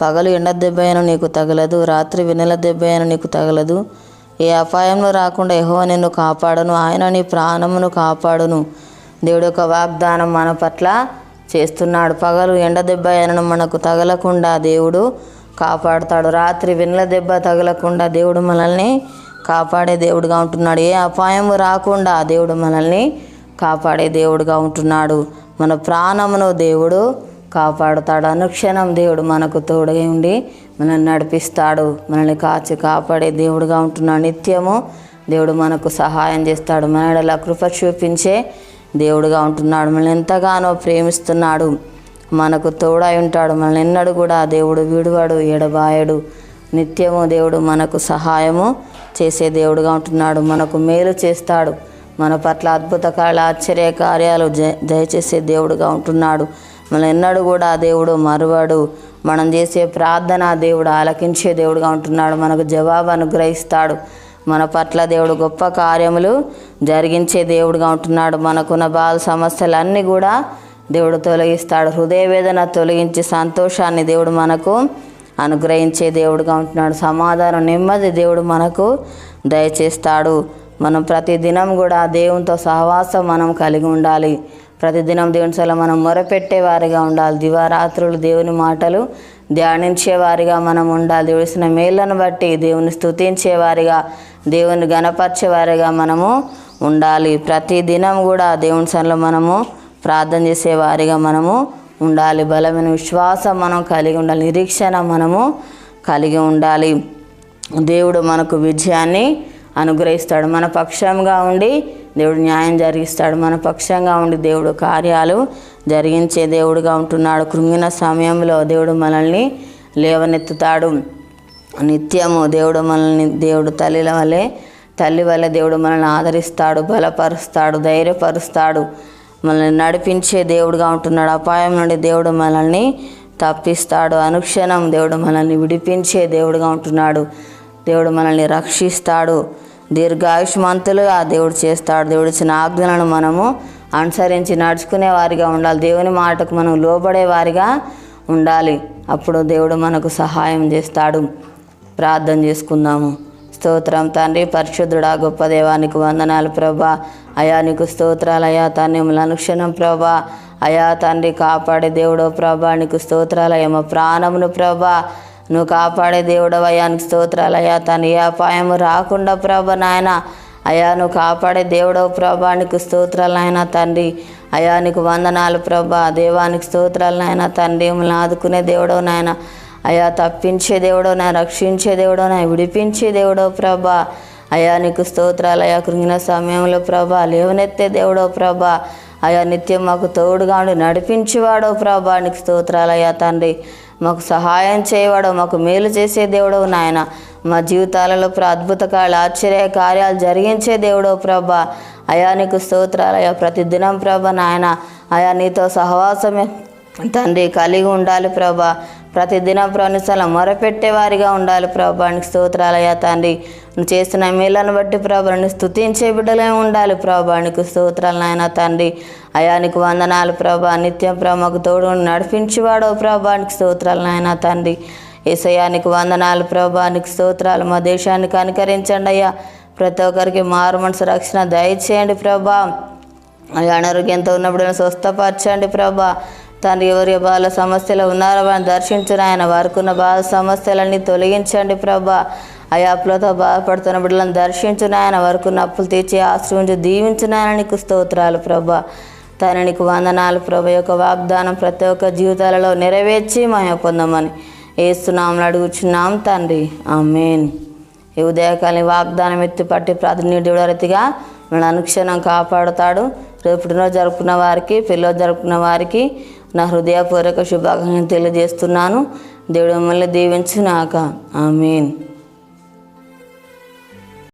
పగలు ఎండ దెబ్బయను నీకు తగలదు రాత్రి వెన్నెల దెబ్బయను నీకు తగలదు. ఏ అపాయంలో రాకుండా యెహోవా నిన్ను కాపాడను ఆయన నీ ప్రాణమును కాపాడును. దేవుడు యొక్క వాగ్దానం మన పట్ల చేస్తున్నాడు. పగలు ఎండ దెబ్బ అయినను మనకు తగలకుండా దేవుడు కాపాడుతాడు. రాత్రి వెన్నెల దెబ్బ తగలకుండా దేవుడు మనల్ని కాపాడే దేవుడుగా ఉంటున్నాడు. ఏ అపాయము రాకుండా దేవుడు మనల్ని కాపాడే దేవుడుగా ఉంటున్నాడు. మన ప్రాణమును దేవుడు కాపాడుతాడు. అనుక్షణం దేవుడు మనకు తోడుగా ఉండి మనల్ని నడిపిస్తాడు. మనల్ని కాచి కాపాడే దేవుడుగా ఉంటున్నాడు నిత్యము దేవుడు మనకు సహాయం చేస్తాడు. మన కృప చూపించే దేవుడుగా ఉంటున్నాడు. మనల్ని ఎంతగానో ప్రేమిస్తున్నాడు. మనకు తోడై ఉంటాడు. మనల్ని ఎన్నడూ కూడా దేవుడు విడువాడు ఎడబాయడు. నిత్యము దేవుడు మనకు సహాయము చేసే దేవుడుగా ఉంటున్నాడు. మనకు మేలు చేస్తాడు. మన పట్ల అద్భుత కార్యాలు ఆశ్చర్య కార్యాలు జయ దయచేసే దేవుడుగా ఉంటున్నాడు. మన ఎన్నడూ కూడా దేవుడు మరువడు. మనం చేసే ప్రార్థన దేవుడు ఆలకించే దేవుడుగా ఉంటున్నాడు. మనకు జవాబు అనుగ్రహిస్తాడు. మన పట్ల దేవుడు గొప్ప కార్యములు జరిగించే దేవుడుగా ఉంటున్నాడు. మనకున్న బాధ సమస్యలన్నీ కూడా దేవుడు తొలగిస్తాడు. హృదయ వేదన తొలగించి సంతోషాన్ని దేవుడు మనకు అనుగ్రహించే దేవుడుగా ఉంటున్నాడు. సమాధానం నెమ్మది దేవుడు మనకు దయచేస్తాడు. మనం ప్రతి దినం కూడా దేవునితో సహవాసం మనం కలిగి ఉండాలి. ప్రతిదినం దేవుని సల మనం మొరపెట్టే వారిగా ఉండాలి. దివారాత్రులు దేవుని మాటలు ధ్యానించే వారిగా మనం ఉండాలి. దేవుడిసిన మేళ్ళను బట్టి దేవుని స్థుతించేవారిగా దేవుని గణపరిచేవారిగా మనము ఉండాలి. ప్రతి దినం కూడా దేవుని సన్నిలో మనము ప్రార్థన చేసే వారిగా మనము ఉండాలి. బలమైన విశ్వాసం మనం కలిగి ఉండాలి. నిరీక్షణ మనము కలిగి ఉండాలి. దేవుడు మనకు విజయాన్ని అనుగ్రహిస్తాడు. మన పక్షంగా ఉండి దేవుడు న్యాయం జరిగిస్తాడు. మన పక్షంగా ఉండి దేవుడు కార్యాలు జరిగించే దేవుడుగా ఉంటున్నాడు. కృంగిన సమయంలో దేవుడు మనల్ని లేవనెత్తుతాడు. నిత్యము దేవుడు మనల్ని దేవుడు తల్లిల వలె తల్లి వల్ల దేవుడు మనల్ని ఆదరిస్తాడు బలపరుస్తాడు ధైర్యపరుస్తాడు. మనల్ని నడిపించే దేవుడుగా ఉంటున్నాడు. అపాయం నుండి దేవుడు మనల్ని తప్పిస్తాడు. అనుక్షణం దేవుడు మనల్ని విడిపించే దేవుడుగా ఉంటున్నాడు. దేవుడు మనల్ని రక్షిస్తాడు. దీర్ఘాయుష్మంతులుగా దేవుడు చేస్తాడు. దేవుడు ఇచ్చిన ఆజ్ఞలను మనము అనుసరించి నడుచుకునే వారిగా ఉండాలి. దేవుని మాటకు మనం లోబడే వారిగా ఉండాలి. అప్పుడు దేవుడు మనకు సహాయం చేస్తాడు. ప్రార్థన చేసుకుందాము. స్తోత్రం తండ్రి పరిశుద్ధుడా గొప్ప దేవానికి వందనాలు ప్రభా. అయా నీకు స్తోత్రాలు అయా తండ్రి అనుక్షణం ప్రభా. అయా తండ్రి కాపాడే దేవుడో ప్రభా. నీకు స్తోత్రాలు అయ్యా. మా ప్రాణమును ప్రభా నువ్వు కాపాడే దేవుడవు స్తోత్రాలయ్యా తను ఏ అపాయం రాకుండా ప్రభ నాయన అయా నువ్వు కాపాడే దేవుడవు ప్రభా నీకు స్తోత్రాలు నాయన తండ్రి. అయా నీకు వందనాలు ప్రభా దేవానికి స్తోత్రాలు నాయన తండ్రి. మిమ్మల్ని ఆదుకునే దేవుడవు నాయన అయా తప్పించే దేవుడో నా రక్షించే దేవుడో నా విడిపించే దేవుడో ప్రభా. అయా నీకు స్తోత్రాలు అయా కృంగిన సమయంలో ప్రభా లేవనెత్తే దేవుడో ప్రభా. అయా నిత్యం మాకు తోడుగాను నడిపించేవాడో ప్రభా నీకు తండ్రి. మాకు సహాయం చేయవాడో మాకు మేలు చేసే దేవుడవు నాయన. మా జీవితాలలో ప్ర అద్భుత కార్యాలు ఆశ్చర్య కార్యాలు జరిగించే దేవుడో ప్రభా. అయా నీకు స్తోత్రాలయ్యా ప్రతిదినం ప్రభ నాయన. అయా నీతో సహవాసమే తండ్రి కలిగి ఉండాలి ప్రభా. ప్రతిదినం ప్రవణిస్తాల మొరపెట్టేవారిగా ఉండాలి ప్రభానికి స్తోత్రాలయ్యా తండ్రి. నువ్వు చేస్తున్న మేళ్ళను బట్టి ప్రభుని స్థుతించే బిడ్డలే ఉండాలి ప్రభానికి నీకు స్తోత్రాలు నాయన తండ్రి. అయానికి వందనాలు ప్రభా. నిత్యం ప్రభకు తోడు నడిపించేవాడో ప్రభానికి నీకు స్తోత్రాలు నాయన తండ్రి. ఏసయానికి వందనాలు ప్రభానికి స్తోత్రాలు మా దేశానికి అనుకరించండి అయ్యా. ప్రతి ఒక్కరికి మారు మనసు రక్షణ దయచేయండి ప్రభా. అయ్యా అనారోగ్యంతో ఉన్నప్పుడు స్వస్థపరచండి ప్రభా. తండ్రి ఎవరి? బాల సమస్యలు ఉన్నారో వారిని దర్శించిన. ఆయన వారికి బాల బాధ సమస్యలన్నీ తొలగించండి ప్రభా. అయాపులతో బాధపడుతున్న బిడ్డలను దర్శించిన. ఆయన వరకున్న అప్పులు తీర్చి ఆశ్రయించి దీవించిన. నీకు స్తోత్రాలు ప్రభా. తను నీకు వందనాలు ప్రభా. యొక్క వాగ్దానం ప్రతి ఒక్క జీవితాలలో నెరవేర్చి మహిమ పొందమని ఏస్తున్నామని అడుగుచున్నాం తండ్రి. ఆమెన్. ఈ ఉదయకాలని వాగ్దానం ఎత్తి పట్టి ప్రాతినిధ్యుడు రీతిగా అనుక్షణం కాపాడుతాడు. రేపు పుట్టినరోజు జరుపుకున్న వారికి పిల్లలు జరుపుకున్న వారికి నా హృదయపూర్వక శుభాకాంక్షలు తెలియజేస్తున్నాను. దేవుడు మిమ్మల్ని దీవించునాక ఆమెన్.